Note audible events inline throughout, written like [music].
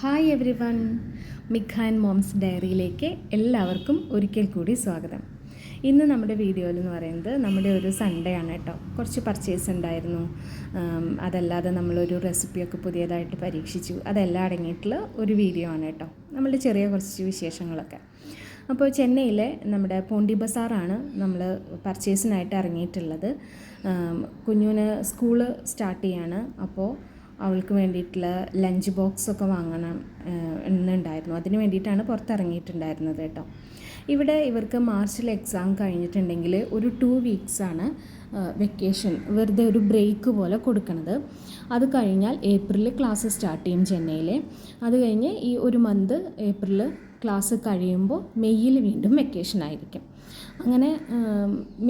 Hi everyone മിഖാൻ moms ഡയറിയിലേക്ക് എല്ലാവർക്കും ഒരിക്കൽ കൂടി സ്വാഗതം. ഇന്ന് നമ്മുടെ വീഡിയോയിൽ എന്ന് പറയുന്നത് നമ്മുടെ ഒരു സൺഡേ ആണ് കേട്ടോ. കുറച്ച് പർച്ചേസ് ഉണ്ടായിരുന്നു. അതല്ലാതെ നമ്മളൊരു റെസിപ്പിയൊക്കെ പുതിയതായിട്ട് പരീക്ഷിച്ചു. അതെല്ലാം അടങ്ങിയിട്ടുള്ള ഒരു വീഡിയോ ആണ് കേട്ടോ. നമ്മളുടെ ചെറിയ കുറച്ച് വിശേഷങ്ങളൊക്കെ. അപ്പോൾ ചെന്നൈയിലെ നമ്മുടെ പോണ്ടി ബസാറാണ് നമ്മൾ പർച്ചേസിനായിട്ട് ഇറങ്ങിയിട്ടുള്ളത്. കുഞ്ഞുവിന് സ്കൂൾ സ്റ്റാർട്ട് ചെയ്യാണ്. അപ്പോൾ അവൾക്ക് വേണ്ടിയിട്ടുള്ള ലഞ്ച് ബോക്സ് ഒക്കെ വാങ്ങണം എന്നുണ്ടായിരുന്നു. അതിന് വേണ്ടിയിട്ടാണ് പുറത്തിറങ്ങിയിട്ടുണ്ടായിരുന്നത് കേട്ടോ. ഇവിടെ ഇവർക്ക് മാർച്ചിൽ എക്സാം കഴിഞ്ഞിട്ടുണ്ടെങ്കിൽ ഒരു ടു വീക്സാണ് വെക്കേഷൻ വെറുതെ ഒരു ബ്രേക്ക് പോലെ കൊടുക്കുന്നത് അത് കഴിഞ്ഞാൽ ഏപ്രിലിൽ ക്ലാസ് സ്റ്റാർട്ട് ചെയ്യും ചെന്നൈയിൽ അത് കഴിഞ്ഞ് ഈ ഒരു മന്ത് ഏപ്രിൽ ക്ലാസ് കഴിയുമ്പോൾ മെയ്യിൽ വീണ്ടും വെക്കേഷൻ ആയിരിക്കും. അങ്ങനെ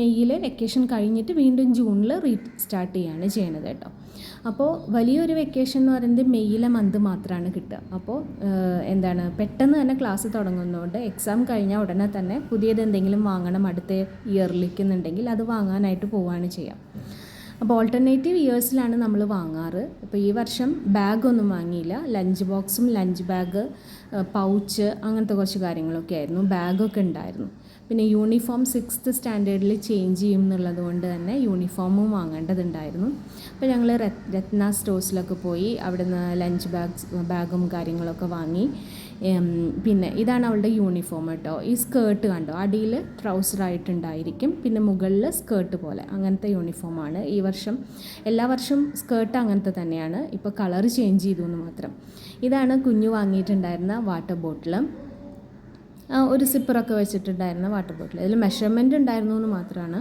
മെയ്യിൽ വെക്കേഷൻ കഴിഞ്ഞിട്ട് വീണ്ടും ജൂണിൽ റീ സ്റ്റാർട്ട് ചെയ്യുകയാണ് ചെയ്യണത് കേട്ടോ. അപ്പോൾ വലിയൊരു വെക്കേഷൻ എന്ന് പറയുന്നത് മെയ്യിലെ മന്ത് മാത്രമാണ് കിട്ടുക. അപ്പോൾ എന്താണ് പെട്ടെന്ന് തന്നെ ക്ലാസ് തുടങ്ങുന്നതുകൊണ്ട് എക്സാം കഴിഞ്ഞ ഉടനെ തന്നെ പുതിയത് എന്തെങ്കിലും വാങ്ങണം അടുത്ത ഇയറിലേക്ക് എന്നുണ്ടെങ്കിൽ അത് വാങ്ങാനായിട്ട് പോവുകയാണ് ചെയ്യാം. അപ്പോൾ ഓൾട്ടർനേറ്റീവ് ഇയേഴ്സിലാണ് നമ്മൾ വാങ്ങാറ്. ഇപ്പോൾ ഈ വർഷം ബാഗൊന്നും വാങ്ങിയില്ല. ലഞ്ച് ബോക്സും ലഞ്ച് ബാഗ് പൗച്ച് അങ്ങനത്തെ കുറച്ച് കാര്യങ്ങളൊക്കെ ആയിരുന്നു. ബാഗൊക്കെ ഉണ്ടായിരുന്നു. പിന്നെ യൂണിഫോം സിക്സ്ത് സ്റ്റാൻഡേർഡിൽ ചേഞ്ച് ചെയ്യും എന്നുള്ളത് കൊണ്ട് തന്നെ യൂണിഫോമും വാങ്ങേണ്ടതുണ്ടായിരുന്നു. അപ്പോൾ ഞങ്ങൾ രത്ന സ്റ്റോഴ്സിലൊക്കെ പോയി അവിടുന്ന് ലഞ്ച് ബാഗ്സ് ബാഗും കാര്യങ്ങളൊക്കെ വാങ്ങി. പിന്നെ ഇതാണ് അവളുടെ യൂണിഫോം കേട്ടോ. ഈ സ്കേർട്ട് കണ്ടോ? അടിയിൽ ട്രൗസറായിട്ടുണ്ടായിരിക്കും. പിന്നെ മുകളിൽ സ്കേർട്ട് പോലെ അങ്ങനത്തെ യൂണിഫോമാണ്. ഈ വർഷം എല്ലാ വർഷവും സ്കേർട്ട് അങ്ങനത്തെ തന്നെയാണ്. ഇപ്പോൾ കളർ ചേഞ്ച് ചെയ്തു എന്ന് മാത്രം. ഇതാണ് കുഞ്ഞു വാങ്ങിയിട്ടുണ്ടായിരുന്ന വാട്ടർ ബോട്ടിൽ ഒരു സിപ്പറൊക്കെ വെച്ചിട്ടുണ്ടായിരുന്ന വാട്ടർ ബോട്ടിൽ. അതിൽ മെഷർമെന്റ് ഉണ്ടായിരുന്നു എന്ന് മാത്രമാണ്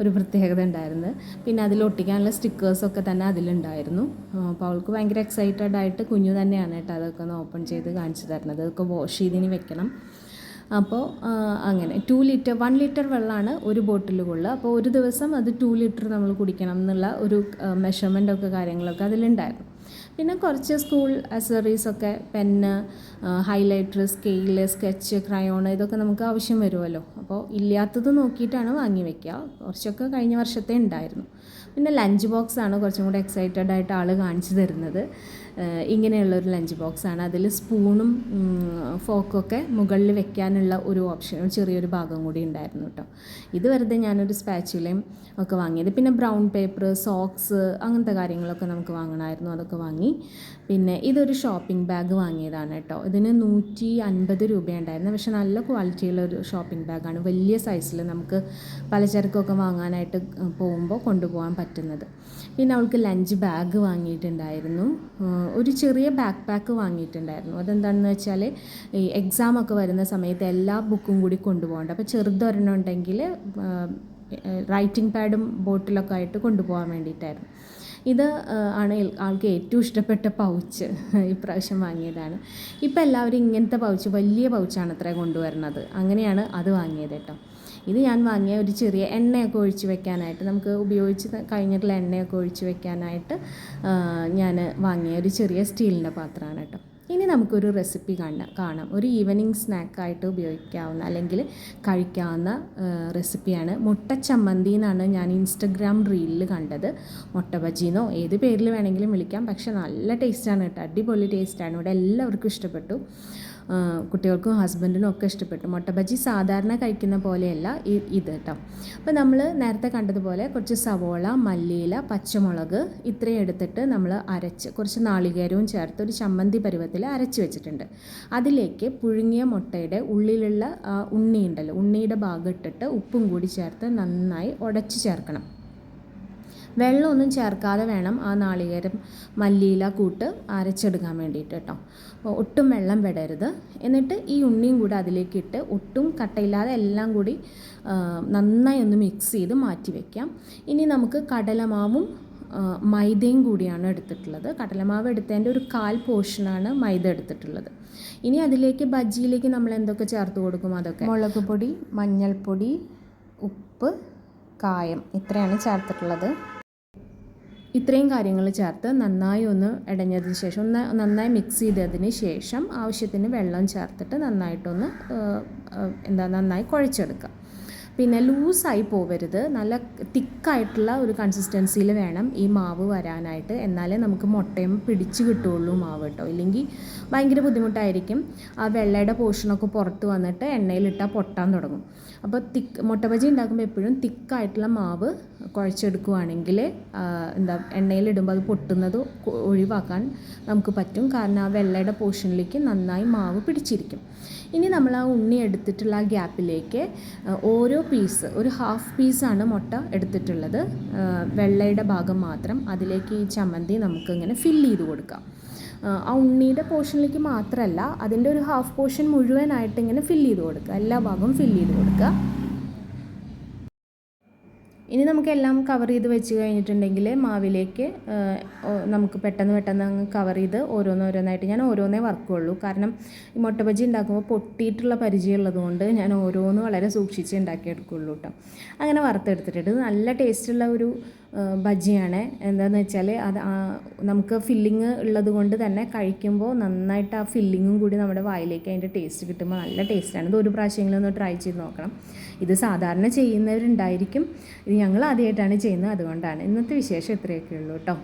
ഒരു പ്രത്യേകത ഉണ്ടായിരുന്നത്. പിന്നെ അതിൽ ഒട്ടിക്കാനുള്ള സ്റ്റിക്കേഴ്സൊക്കെ തന്നെ അതിലുണ്ടായിരുന്നു. അപ്പോൾ അവൾക്ക് ഭയങ്കര എക്സൈറ്റഡ് ആയിട്ട് കുഞ്ഞു തന്നെയാണ് കേട്ടോ അതൊക്കെ ഒന്ന് ഓപ്പൺ ചെയ്ത് കാണിച്ചു തരുന്നത്. അതൊക്കെ വാഷ് ചെയ്തിന് വെക്കണം. അപ്പോൾ അങ്ങനെ ടു ലിറ്റർ വൺ ലിറ്റർ വെള്ളമാണ് ഒരു ബോട്ടിൽ കൊള്ളുക അപ്പോൾ ഒരു ദിവസം അത് ടു ലിറ്റർ നമ്മൾ കുടിക്കണം എന്നുള്ള ഒരു മെഷർമെന്റൊക്കെ കാര്യങ്ങളൊക്കെ അതിലുണ്ടായിരുന്നു. പിന്നെ കുറച്ച് school അസറീസൊക്കെ pen highlighter scale sketch crayon ഇതൊക്കെ നമുക്ക് ആവശ്യം വരുമല്ലോ. അപ്പോൾ ഇല്ലാത്തത് നോക്കിയിട്ടാണ് വാങ്ങി വെക്കുക. കുറച്ചൊക്കെ കഴിഞ്ഞ വർഷത്തെ ഉണ്ടായിരുന്നു. പിന്നെ ലഞ്ച് ബോക്സ് ആണ് കുറച്ചും കൂടെ എക്സൈറ്റഡ് ആയിട്ട് ആൾ കാണിച്ചു തരുന്നത്. ഇങ്ങനെയുള്ളൊരു ലഞ്ച് ബോക്സ് ആണ്. അതിൽ സ്പൂണും ഫോക്കൊക്കെ മുകളിൽ വെക്കാനുള്ള ഒരു ഓപ്ഷൻ ചെറിയൊരു ഭാഗം കൂടി ഉണ്ടായിരുന്നു കേട്ടോ ഇത് വെറുതെ ഞാനൊരു സ്പാച്ചുലയും ഒക്കെ വാങ്ങിയത്. പിന്നെ ബ്രൗൺ പേപ്പർ സോക്സ് അങ്ങനത്തെ കാര്യങ്ങളൊക്കെ നമുക്ക് വാങ്ങണമായിരുന്നു അതൊക്കെ വാങ്ങി. പിന്നെ ഇതൊരു ഷോപ്പിംഗ് ബാഗ് വാങ്ങിയതാണ് കേട്ടോ ഇതിന് നൂറ്റി അൻപത് രൂപയുണ്ടായിരുന്നു. പക്ഷെ നല്ല ക്വാളിറ്റിയുള്ള ഒരു ഷോപ്പിംഗ് ബാഗാണ് വലിയ സൈസിൽ നമുക്ക് പലചരക്കൊക്കെ വാങ്ങാനായിട്ട് പോകുമ്പോൾ കൊണ്ടുപോകാൻ പറ്റുന്നത്. പിന്നെ അവൾക്ക് ലഞ്ച് ബാഗ് വാങ്ങിയിട്ടുണ്ടായിരുന്നു. ഒരു ചെറിയ ബാക്ക് പാക്ക് വാങ്ങിയിട്ടുണ്ടായിരുന്നു. അതെന്താണെന്ന് വെച്ചാൽ ഈ എക്സാം ഒക്കെ വരുന്ന സമയത്ത് എല്ലാ ബുക്കും കൂടി കൊണ്ടുപോകണ്ട. അപ്പോൾ ചെറുതൊരെണ്ണം ഉണ്ടെങ്കിൽ റൈറ്റിംഗ് പാഡും ബോട്ടിലൊക്കെ ആയിട്ട് കൊണ്ടുപോകാൻ വേണ്ടിയിട്ടായിരുന്നു. ഇത് ആണ് ആൾക്ക് ഏറ്റവും ഇഷ്ടപ്പെട്ട പൗച്ച്. [laughs] ഇപ്രാവശ്യം വാങ്ങിയതാണ്. ഇപ്പം എല്ലാവരും ഇങ്ങനത്തെ പൗച്ച് വലിയ പൗച്ചാണ് അത്ര കൊണ്ടുവരുന്നത്. അങ്ങനെയാണ് അത് വാങ്ങിയത് കേട്ടോ. ഇത് ഞാൻ വാങ്ങിയ ഒരു ചെറിയ എണ്ണയൊക്കെ ഒഴിച്ച് വെക്കാനായിട്ട് നമുക്ക് ഉപയോഗിച്ച് കഴിഞ്ഞിട്ടുള്ള എണ്ണയൊക്കെ ഒഴിച്ച് വെക്കാനായിട്ട് ഞാൻ വാങ്ങിയ ഒരു ചെറിയ സ്റ്റീലിന്റെ പാത്രമാണ് കേട്ടോ. ഇനി നമുക്കൊരു റെസിപ്പി കാണാം കാണാം. ഒരു ഈവനിങ് സ്നാക്കായിട്ട് ഉപയോഗിക്കാവുന്ന അല്ലെങ്കിൽ കഴിക്കാവുന്ന റെസിപ്പിയാണ് മുട്ട ചമ്മന്തി എന്നാണ് ഞാൻ ഇൻസ്റ്റഗ്രാം റീലിൽ കണ്ടത്. മുട്ട ബജിന്നോ ഏത് പേരിൽ വേണമെങ്കിലും വിളിക്കാം. പക്ഷെ നല്ല ടേസ്റ്റാണ് കേട്ടോ. അടിപൊളി ടേസ്റ്റാണ് ഇവിടെ എല്ലാവർക്കും ഇഷ്ടപ്പെട്ടു. കുട്ടികൾക്കും ഹസ്ബൻഡിനും ഒക്കെ ഇഷ്ടപ്പെട്ടു. മുട്ട ബജി സാധാരണ കഴിക്കുന്ന പോലെയല്ല ഇത് കേട്ടോ അപ്പോൾ നമ്മൾ നേരത്തെ കണ്ടതുപോലെ കുറച്ച് സവോള മല്ലിയില പച്ചമുളക് ഇത്രയും എടുത്തിട്ട് നമ്മൾ അരച്ച് കുറച്ച് നാളികേരവും ചേർത്ത് ഒരു ചമ്മന്തി പരുവത്തിൽ അരച്ച് വെച്ചിട്ടുണ്ട്. അതിലേക്ക് പുഴുങ്ങിയ മുട്ടയുടെ ഉള്ളിലുള്ള ഉണ്ണി ഉണ്ടല്ലോ ഉണ്ണിയുടെ ഭാഗം ഇട്ടിട്ട് ഉപ്പും കൂടി ചേർത്ത് നന്നായി ഉടച്ച് ചേർക്കണം. വെള്ളമൊന്നും ചേർക്കാതെ വേണം ആ നാളികേരം മല്ലിയില കൂട്ട് അരച്ചെടുക്കാൻ വേണ്ടിയിട്ട് കേട്ടോ. ഒട്ടും വെള്ളം വിടരുത്. എന്നിട്ട് ഈ ഉണ്ണിയും കൂടി അതിലേക്ക് ഇട്ട് ഒട്ടും കട്ടയില്ലാതെ എല്ലാം കൂടി നന്നായി ഒന്ന് മിക്സ് ചെയ്ത് മാറ്റി വയ്ക്കാം ഇനി നമുക്ക് കടലമാവും മൈദയും കൂടിയാണ് എടുത്തിട്ടുള്ളത്. കടലമാവ് എടുത്തതിന്റെ ഒരു കാൽ പോർഷനാണ് മൈദ എടുത്തിട്ടുള്ളത്. ഇനി അതിലേക്ക് ബജ്ജിയിലേക്ക് നമ്മൾ എന്തൊക്കെ ചേർത്ത് കൊടുക്കും അതൊക്കെ? മുളക് പൊടി മഞ്ഞൾപ്പൊടി ഉപ്പ് കായം ഇത്രയാണ് ചേർത്തിട്ടുള്ളത്. ഇത്രയും കാര്യങ്ങൾ ചേർത്ത് നന്നായി ഒന്ന് ഇടഞ്ഞതിന് ശേഷം ഒന്ന് നന്നായി മിക്സ് ചെയ്തതിന് ശേഷം ആവശ്യത്തിന് വെള്ളം ചേർത്തിട്ട് നന്നായിട്ടൊന്ന് എന്താ നന്നായി കുഴച്ചെടുക്കുക. പിന്നെ ലൂസായി പോവരുത്. നല്ല തിക്കായിട്ടുള്ള ഒരു കൺസിസ്റ്റൻസിയിൽ വേണം ഈ മാവ് വരാനായിട്ട്. എന്നാലേ നമുക്ക് മുട്ടയും പിടിച്ച് കിട്ടുള്ളൂ മാവ് കേട്ടോ. ഇല്ലെങ്കിൽ ഭയങ്കര ബുദ്ധിമുട്ടായിരിക്കും. ആ വെള്ളയുടെ പോർഷനൊക്കെ പുറത്ത് വന്നിട്ട് എണ്ണയിലിട്ടാൽ പൊട്ടാൻ തുടങ്ങും. അപ്പോൾ തിക്ക് മുട്ട ബജി ഉണ്ടാക്കുമ്പോൾ എപ്പോഴും തിക്കായിട്ടുള്ള മാവ് കുഴച്ചെടുക്കുവാണെങ്കിൽ എന്താ എണ്ണയിലിടുമ്പോൾ അത് പൊട്ടുന്നത് ഒഴിവാക്കാൻ നമുക്ക് പറ്റും. കാരണം ആ വെള്ളയുടെ പോർഷനിലേക്ക് നന്നായി മാവ് പിടിച്ചിരിക്കും. ഇനി നമ്മൾ ആ ഉണ്ണി എടുത്തിട്ടുള്ള ആ ഗ്യാപ്പിലേക്ക് ഓരോ പീസ് ഒരു ഹാഫ് പീസാണ് മുട്ട എടുത്തിട്ടുള്ളത്. വെള്ളയുടെ ഭാഗം മാത്രം അതിലേക്ക് ഈ ചമ്മന്തി നമുക്ക് ഇങ്ങനെ ഫില്ല് ചെയ്ത് കൊടുക്കാം. ആ ഉണ്ണിയുടെ പോർഷനിലേക്ക് മാത്രമല്ല അതിന്റെ ഒരു ഹാഫ് പോർഷൻ മുഴുവനായിട്ട് ഇങ്ങനെ ഫില്ല് ചെയ്ത് കൊടുക്കുക. എല്ലാ ഭാഗവും ഫില്ല് ചെയ്ത് കൊടുക്കുക. ഇനി നമുക്കെല്ലാം കവർ ചെയ്ത് വെച്ച് കഴിഞ്ഞിട്ടുണ്ടെങ്കിൽ മാവിലേക്ക് നമുക്ക് പെട്ടെന്ന് പെട്ടെന്ന് അങ്ങ് കവർ ചെയ്ത് ഓരോന്നോരോന്നായിട്ട് ഞാൻ ഓരോന്നേ വർക്കുള്ളൂ കാരണം ഈ മുട്ട ബജി ഉണ്ടാക്കുമ്പോൾ പൊട്ടിയിട്ടുള്ള പരിചയമുള്ളത് കൊണ്ട് ഞാൻ ഓരോന്ന് വളരെ സൂക്ഷിച്ച് ഉണ്ടാക്കിയെടുക്കുള്ളൂ കേട്ടോ അങ്ങനെ വറുത്തെടുത്തിട്ടുണ്ട്. നല്ല ടേസ്റ്റുള്ള ഒരു ബജിയാണ്. എന്താണെന്ന് വെച്ചാൽ അത് നമുക്ക് ഫില്ലിങ് ഉള്ളത് കൊണ്ട് തന്നെ കഴിക്കുമ്പോൾ നന്നായിട്ട് ആ ഫില്ലിങ്ങും കൂടി നമ്മുടെ വായിലേക്ക് അതിന്റെ ടേസ്റ്റ് കിട്ടുമ്പോൾ നല്ല ടേസ്റ്റാണ്. ഇത് ഒരു പ്രാവശ്യമെങ്കിലും ഒന്ന് ട്രൈ ചെയ്ത് നോക്കണം. ഇത് സാധാരണ ചെയ്യുന്നവരുണ്ടായിരിക്കും. ഇത് ഞങ്ങൾ ആദ്യമായിട്ടാണ് ചെയ്യുന്നത്. അതുകൊണ്ടാണ്. ഇന്നത്തെ വിശേഷം ഇത്രയൊക്കെ ഉള്ളൂ കേട്ടോ